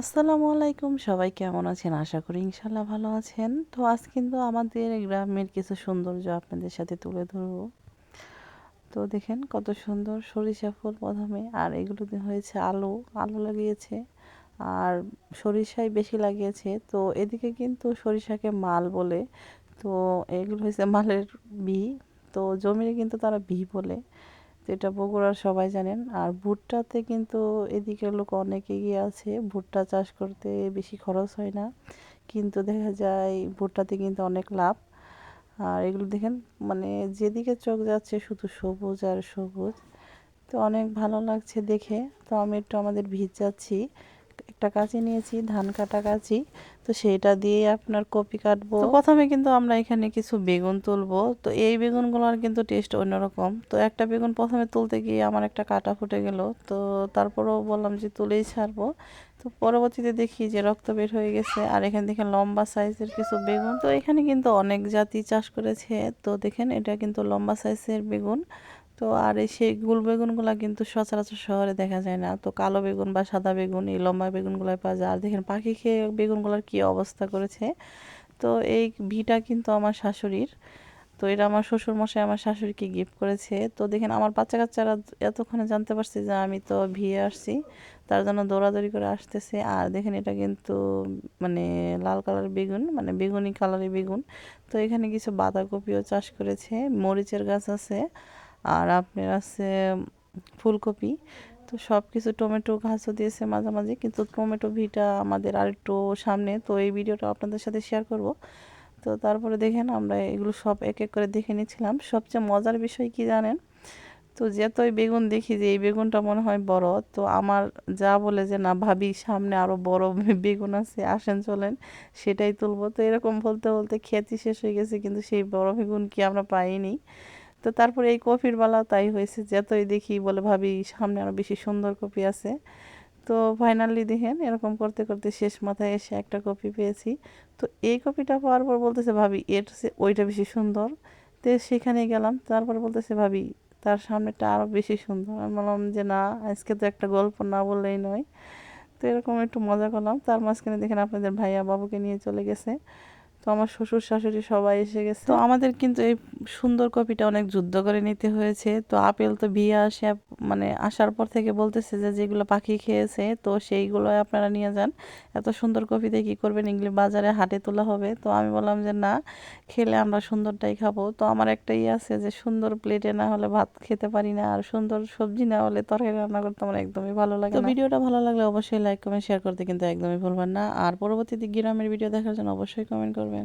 আসসালামু আলাইকুম, সবাই কেমন আছেন? আশা করি ইনশাল্লাহ ভালো আছেন। তো আজ কিন্তু আমাদের গ্রামের কিছু সৌন্দর্য আপনাদের সাথে তুলে ধরবো। তো দেখেন কত সুন্দর সরিষা ফুল প্রথমে, আর এগুলোতে হয়েছে আলু। আলু লাগিয়েছে, আর সরিষাই বেশি লাগিয়েছে। তো এদিকে কিন্তু সরিষাকে মাল বলে, তো এগুলো হয়েছে মালের বি। তো জমিরে কিন্তু তারা বি বলে। এটা বগুড়ার সবাই জানেন। আর ভুট্টাতে কিন্তু এদিকে লোক অনেক এগিয়ে আছে। ভুট্টা চাষ করতে বেশি খরচ হয় না। কিন্তু দেখা যায় ভুট্টাতে কিন্তু অনেক লাভ। আর এগুলো দেখেন মানে যেদিকে চোখ যাচ্ছে শুধু সবুজ আর সবুজ। তো অনেক ভালো লাগছে দেখে। তো আমি একটু আমাদের ভিজ যাচ্ছি। একটা কাঁচি নিয়েছি, ধান কাটা কাঁচি। তো সেটা দিয়ে আপনার কপি কাটবো। প্রথমে কিন্তু আমরা এখানে কিছু বেগুন তুলবো। তো এই বেগুনগুলোর কিন্তু টেস্ট অন্যরকম। তো একটা বেগুন প্রথমে তুলতে গিয়ে আমার একটা কাটা ফুটে গেল। তো তারপরেও বললাম যে তুলেই ছাড়বো। তো পরবর্তীতে দেখি যে রক্ত বের হয়ে গেছে। আর এখানে দেখেন লম্বা সাইজের কিছু বেগুন। তো এখানে কিন্তু অনেক জাতি চাষ করেছে। তো দেখেন এটা কিন্তু লম্বা সাইজের বেগুন। তো আর এই সেই গুল বেগুনগুলা কিন্তু সচরাচর শহরে দেখা যায় না। তো কালো বেগুন বা সাদা বেগুন, এই লম্বা বেগুনগুলাই পাওয়া যায়। আর দেখেন পাখি খেয়ে বেগুনগুলোর কী অবস্থা করেছে। তো এই ভিটা কিন্তু আমার শাশুড়ির। তো এটা আমার শ্বশুর মশাই আমার শাশুড়িকে গিফট করেছে। তো দেখেন আমার বাচ্চা কাচ্চারা এতক্ষণে জানতে পারছে যে আমি তো ভিয়ে আসছি। তার জন্য দৌড়াদৌড়ি করে আসতেছে। আর দেখেন এটা কিন্তু মানে লাল কালার বেগুন মানে বেগুনি কালারের বেগুন। তো এখানে কিছু বাঁধাকপিও চাষ করেছে। মরিচের গাছ আছে। আর আপনার আছে ফুলকপি। তো সব কিছু টমেটো ঘাসও দিয়েছে মাঝামাঝি, কিন্তু টমেটো ভিটা আমাদের আরেকটু সামনে। তো এই ভিডিওটা আপনাদের সাথে শেয়ার করব। তো তারপরে দেখেন আমরা এগুলো সব এক এক করে দেখে নিয়েছিলাম সবচেয়ে মজার বিষয় কি জানেন? তো যতই বেগুন দেখি যে এই বেগুনটা মনে হয় বড়, তো আমার যা বলে যে না ভাবি সামনে আরও বড় বেগুন আছে, আসেন চলেন, সেটাই তুলবো। তো এরকম বলতে বলতে খেতে শেষ হয়ে গেছে, কিন্তু সেই বড় বেগুন কি আমরা পাইনি। তো তারপরে এই কপির বালা তাই হয়েছে যতই দেখি বলে ভাবি সামনে আরও বেশি সুন্দর কপি আছে। তো ফাইনালি দেখেন এরকম করতে করতে শেষ মাথায় এসে একটা কপি পেয়েছি। তো এই কপিটা পাওয়ার পর বলতেছে ভাবি, এর ওইটা বেশি সুন্দর। তো সেখানে গেলাম, তারপর বলতেছে ভাবি, তার সামনেটা আরও বেশি সুন্দর। আমি বললাম যে, না, আজকে তো একটা গল্প না বললেই নয়। তো এরকম একটু মজা করলাম। তার মাঝখানে দেখেন আপনাদের ভাইয়া বাবুকে নিয়ে চলে গেছে। তো আমার শ্বশুর শাশুড়ি সবাই এসে গেছে। তো আমাদের কিন্তু এই সুন্দর কপিটা অনেক যুদ্ধ করে নিতে হয়েছে। তো আপেল তো ভিয়া আসে মানে আসার পর থেকে বলতেছে যে যেগুলো পাখি খেয়েছে তো সেইগুলো আপনারা নিয়ে যান। এত সুন্দর কপিতে কি করবেন? এগুলি বাজারে হাটে তোলা হবে। তো আমি বললাম যে না খেলে আমরা সুন্দরটাই খাব। তো আমার একটা ইয়ে আছে যে সুন্দর প্লেটে না হলে ভাত খেতে পারি না আর সুন্দর সবজি না হলে তরকারি রান্না করতে আমার একদমই ভালো লাগে তো ভিডিওটা ভালো লাগলে অবশ্যই লাইক কমেন্ট শেয়ার করতে কিন্তু একদমই ভুলবেন না। আর পরবর্তীতে গ্রামের ভিডিও দেখার জন্য অবশ্যই কমেন্ট করবেন।